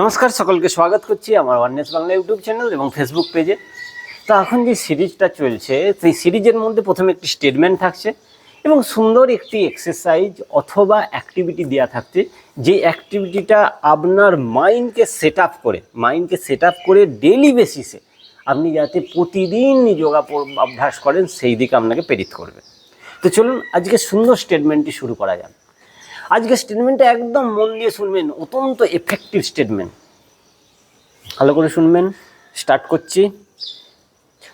নমস্কার, সকলকে স্বাগত করছি আমার ওয়ারনেস বাংলা ইউটিউব চ্যানেল এবং ফেসবুক পেজে তো এখন যে সিরিজটা চলছে, সেই সিরিজের মধ্যে প্রথমে একটি স্টেটমেন্ট থাকছে এবং সুন্দর একটি এক্সারসাইজ অথবা অ্যাক্টিভিটি দেওয়া থাকছে, যে অ্যাক্টিভিটিটা আপনার মাইন্ডকে সেট আপ করে মাইন্ডকে সেট আপ করে ডেলি বেসিসে আপনি যাতে প্রতিদিন যোগা অভ্যাস করেন, সেই দিকে আপনাকে প্রেরিত করবে। তো চলুন আজকে সুন্দর স্টেটমেন্টটি শুরু করা যাক। আজকে স্টেটমেন্টটা একদম মন দিয়ে শুনবেন অত্যন্ত এফেক্টিভ স্টেটমেন্ট ভালো করে শুনবেন স্টার্ট করছি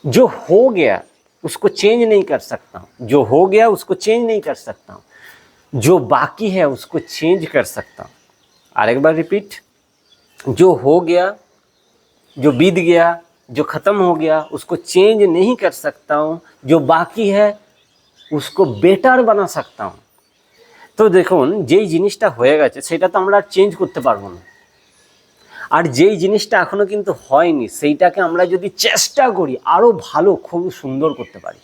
जो हो गया उसको चेंज नहीं कर सकता हूँ जो हो गया उसको चेंज नहीं कर सकता हूँ जो बाकी है उसको चेंज कर सकता हूँ और एक बार रिपीट जो हो गया जो बीत गया जो ख़त्म हो गया उसको चेंज नहीं कर सकता हूँ जो बाकी है उसको বেটার বানা सकता हूँ তো দেখুন, যেই জিনিসটা হয়ে গেছে, সেটা তো আমরা আর চেঞ্জ করতে পারব না। আর যেই জিনিসটা এখনও কিন্তু হয়নি, সেইটাকে আমরা যদি চেষ্টা করি আরও ভালো, খুব সুন্দর করতে পারি।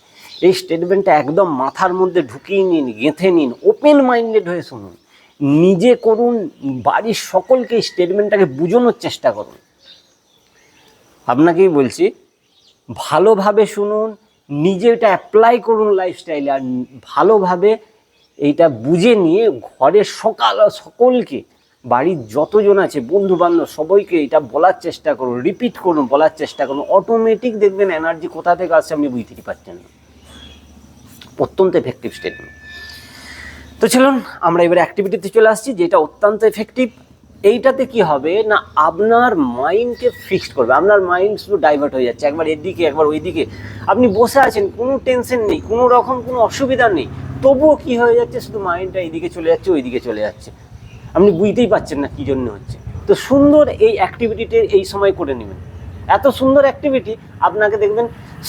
এই স্টেটমেন্টটা একদম মাথার মধ্যে ঢুকিয়ে নিন, গেঁথে নিন ওপেন মাইন্ডেড হয়ে শুনুন। নিজে করুন, বাড়ির সকলকে এই স্টেটমেন্টটাকে বুঝানোর চেষ্টা করুন। আপনাকেই বলছি, ভালোভাবে শুনুন, নিজে এটা অ্যাপ্লাই করুন লাইফস্টাইলে আর ভালোভাবে এইটা বুঝে নিয়ে ঘরের সকাল, সকলকে, বাড়ির যতজন আছে বন্ধু বান্ধব সবাইকে এটা বলার চেষ্টা করুন রিপিট করুন, বলার চেষ্টা করুন। অটোমেটিক দেখবেন এনার্জি কোথা থেকে আসছে আপনি বুঝতেই পারছেন না। অত্যন্ত এফেক্টিভ স্টেটমেন্ট তো চলুন, আমরা এবার অ্যাক্টিভিটিতে চলে আসছি, যেটা অত্যন্ত এফেক্টিভ এইটাতে কি হবে না, আপনার মাইন্ডকে ফিক্সড করবে। আপনার মাইন্ড শুধু ডাইভার্ট হয়ে যাচ্ছে। একবার এদিকে, একবার ওইদিকে। আপনি বসে আছেন, কোনো টেনশন নেই, কোনো রকম কোনো অসুবিধা নেই। তবুও কি হয়ে যাচ্ছে? শুধু মাইন্ডটা এইদিকে চলে যাচ্ছে, ওইদিকে চলে যাচ্ছে। আপনি বুঝতেই পারছেন না কী জন্য হচ্ছে। তো সুন্দর এই অ্যাক্টিভিটিতে এই সময় করে নেবেন। এত সুন্দর অ্যাক্টিভিটি আপনাকে দেখবেন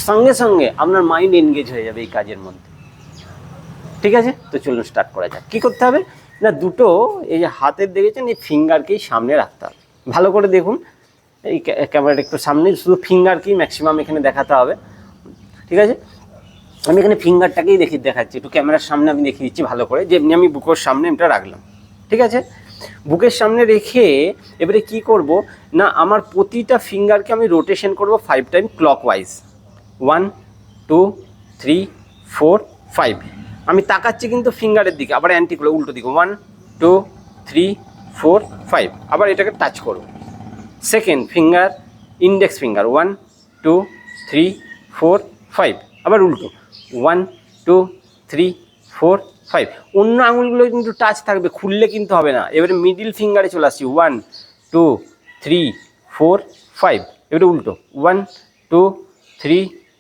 সঙ্গে সঙ্গে আপনার মাইন্ড এনগেজ হয়ে যাবে এই কাজের মধ্যে। ঠিক আছে? তো চলুন স্টার্ট করা যাক। কী করতে হবে? না, দুটো এই যে হাতের দেখেছেন, এই ফিঙ্গারকেই সামনে রাখতে হবে। ভালো করে দেখুন। এই ক্যামেরাটা একটু সামনে, শুধু ফিঙ্গারকেই ম্যাক্সিমাম এখানে দেখাতে হবে। ঠিক আছে? আমি এখানে ফিঙ্গারটাকেই দেখি, দেখাচ্ছি। একটু ক্যামেরার সামনে আমি দেখিয়ে দিচ্ছি ভালো করে। যে এমনি আমি বুকের সামনে এটা রাখলাম। ঠিক আছে? বুকের সামনে রেখে এবারে কি করব? না, আমার প্রতিটা ফিঙ্গারকে আমি রোটেশন করব five time clockwise one two three four five আমি তাকাচ্ছি কিন্তু ফিঙ্গারের দিকে, আবার অ্যান্টি করে উল্টো দিকে। One two three four five আবার এটাকে টাচ করব। Second finger index finger one two three four five আবার উল্টো। One two three four five অন্য আঙুলগুলো কিন্তু টাচ থাকবে, খুললে কিন্তু হবে না। এবারে মিডিল ফিঙ্গারে চলে আসছি। One two three four five এবারে উল্টো। One two three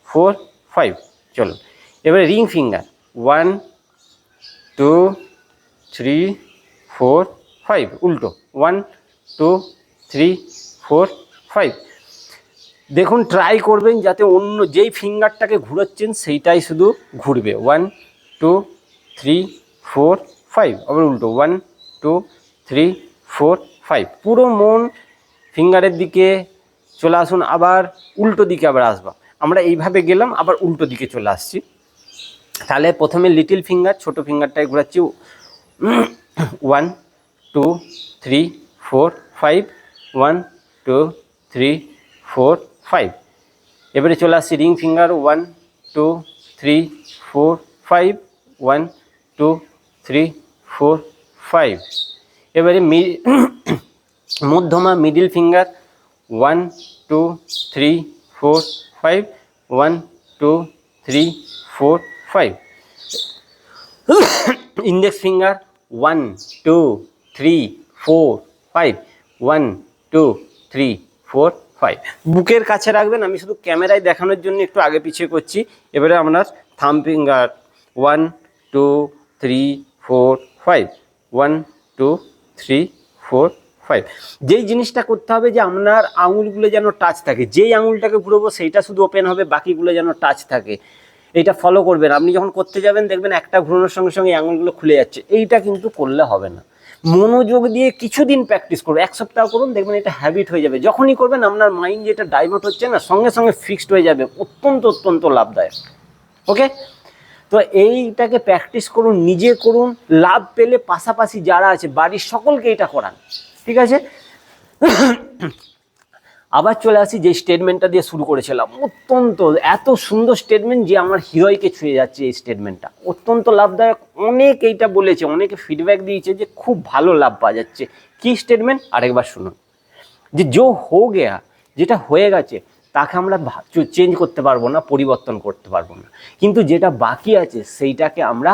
four five চলো। এবারে ring finger one two three four five উল্টো। One two three four five দেখুন ট্রাই করবেন যাতে অন্য যেই ফিঙ্গারটাকে ঘুরাচ্ছেন, সেইটাই শুধু ঘুরবে। One two three four five আবার উল্টো। One two three four five পুরো মন ফিঙ্গারের দিকে চলে আসুন, আবার উল্টো দিকে আবার আসবা। আমরা এইভাবে গেলাম, আবার উল্টো দিকে চলে আসছি। তাহলে প্রথমে লিটিল ফিঙ্গার ছোট ফিঙ্গারটাই ঘোরাচ্ছি। One two three four five one two three four five এবারে চলে আসছি ring finger one two three four five one two three four five এবারে মধ্যমা middle finger one two three four five one two three four five index finger one two three four five one two three four five বুকের কাছে রাখবেন, আমি শুধু ক্যামেরায় দেখানোর জন্য একটু আগে পিছিয়ে করছি এবারে আপনার thumb finger one two three four five one two three four five যেই জিনিসটা করতে হবে যে আপনার আঙুলগুলো যেন টাচ থাকে, যেই আঙুলটাকে ঘুরবো সেইটা শুধু ওপেন হবে, বাকিগুলো যেন টাচ থাকে। এইটা ফলো করবেন। আপনি যখন করতে যাবেন, দেখবেন একটা ঘুরানোর সঙ্গে সঙ্গে আঙুলগুলো খুলে যাচ্ছে। এইটা কিন্তু করলে হবে না। মনোযোগ দিয়ে কিছুদিন প্র্যাকটিস করুন এক সপ্তাহ করুন, দেখবেন এটা হ্যাবিট হয়ে যাবে। যখনই করবেন, আপনার মাইন্ড যেটা ডাইভার্ট হচ্ছে না, সঙ্গে সঙ্গে ফিক্সড হয়ে যাবে। অত্যন্ত অত্যন্ত লাভদায়ক। ওকে তো এইটাকে প্র্যাকটিস করুন, নিজে করুন। লাভ পেলে পাশাপাশি যারা আছে, বাড়ির সকলকে এটা করান। ঠিক আছে? আবার চলে আসি যে স্টেটমেন্টটা দিয়ে শুরু করেছিলাম। অত্যন্ত, এত সুন্দর স্টেটমেন্ট যে আমার হৃদয়কে ছুঁয়ে যাচ্ছে এই স্টেটমেন্টটা অত্যন্ত লাভদায়ক। অনেক এইটা বলেছে, অনেকে ফিডব্যাক দিয়েছে যে খুব ভালো লাভ পাওয়া যাচ্ছে। কি স্টেটমেন্ট আরেকবার শুনুন। যে জো হো গেয়া, যেটা হয়ে গেছে, তাকে আমরা চেঞ্জ করতে পারব না, পরিবর্তন করতে পারব না। কিন্তু যেটা বাকি আছে, সেইটাকে আমরা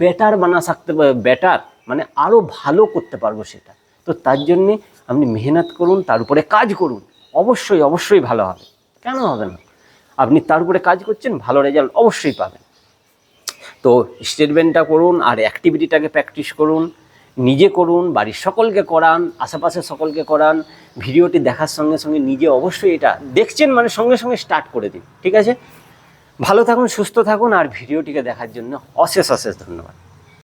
বেটার বানা থাকতে বেটার মানে আরও ভালো করতে পারব সেটা। তো তার জন্যে আপনি মেহনত করুন, তার উপরে কাজ করুন। অবশ্যই অবশ্যই ভালো হবে। কেন হবে না? আপনি তার উপরে কাজ করছেন, ভালো রেজাল্ট অবশ্যই পাবেন। তো স্টেটমেন্টটা করুন আর অ্যাক্টিভিটিটাকে প্র্যাকটিস করুন, নিজে করুন, বাড়ির সকলকে করান, আশেপাশের সকলকে করান ভিডিওটি দেখার সঙ্গে সঙ্গে নিজে অবশ্যই এটা দেখছেন মানে সঙ্গে সঙ্গে স্টার্ট করে দিন, ঠিক আছে? ভালো থাকুন, সুস্থ থাকুন আর ভিডিওটিকে দেখার জন্য অশেষ অশেষ ধন্যবাদ।